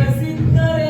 presentaré.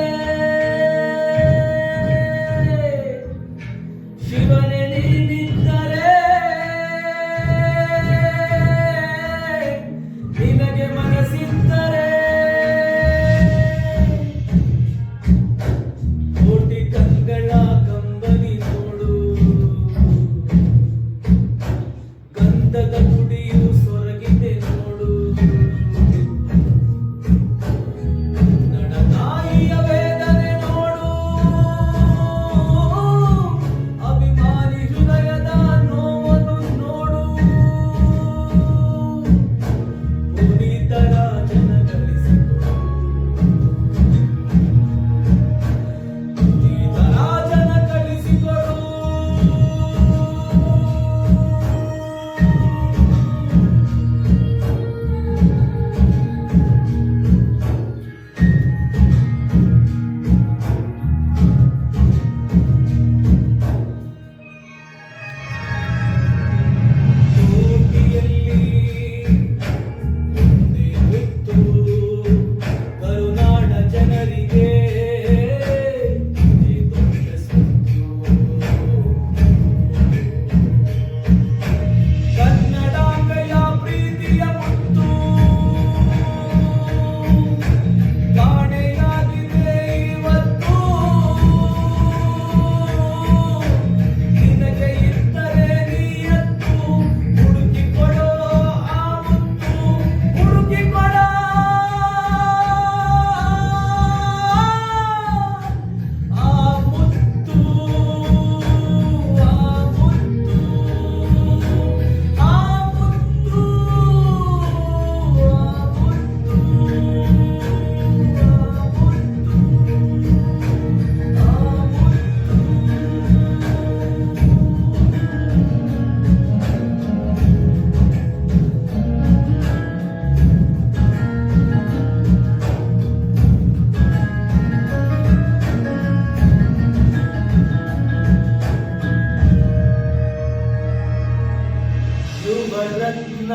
Yuvarathna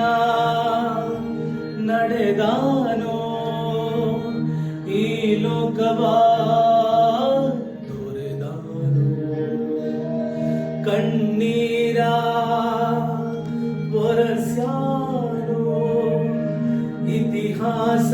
ನಡೆದಾನೋ? ಈ ಲೋಕವ ದೊರೆದಾನೋ ಕಣ್ಣೀರ ಒರಸ್ಯಾನೋ? ಇತಿಹಾಸ